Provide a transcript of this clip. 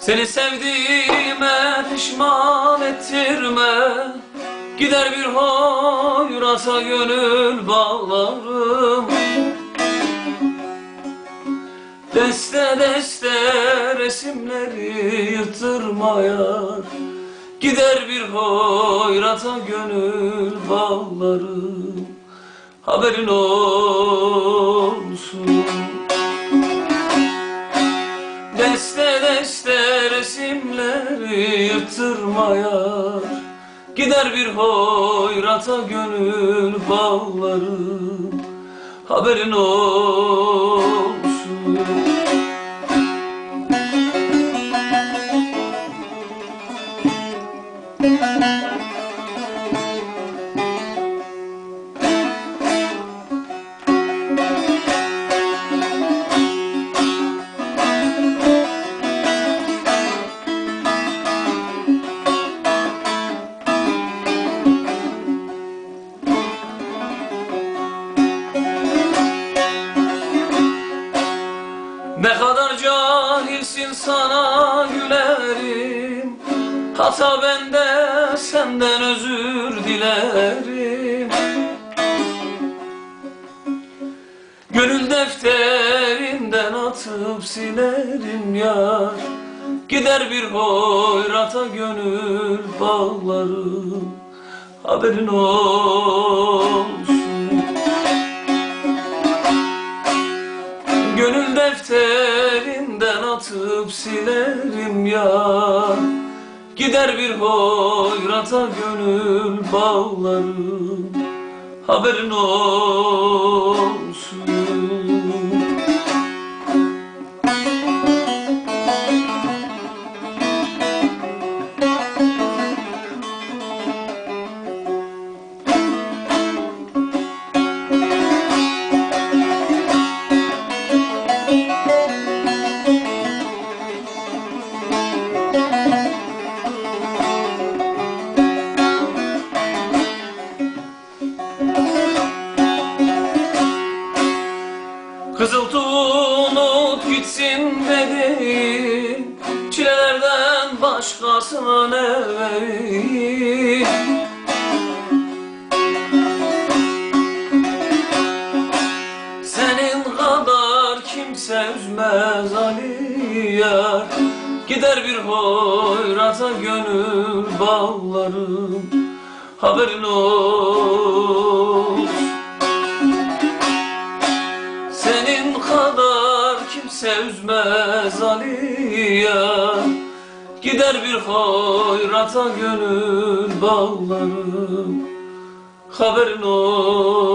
Seni sevdiğime pişman ettirme. Gider bir hoyrata gönül bağlarım. Deste deste resimleri yırtırmaya. Gider bir hoyrata gönül bağlarım. Haberin olsun Deste deste resimleri yırtırmaya Gider bir hoyrata gönül bağlarım Haberin olsun. Ne sana gülerim. Hata bende senden özür dilerim. Gönül defterinden atıp silerim yar. Gider bir hoyrata gönül bağlarım. Haberin olsun defterinden atıp silerim ya. Gider bir hoyrata gönül bağlarım. Haberin olsun Kızıl unut gitsin dedi Çilelerden başkasına ne vereyim? Senin kadar kimse üzmez Ali yar Gider bir hoyrata gönül bağlarım Haberin olsun kimse üzmez Ali ya Gider bir hoyrata gönül bağlarım Haberin olsun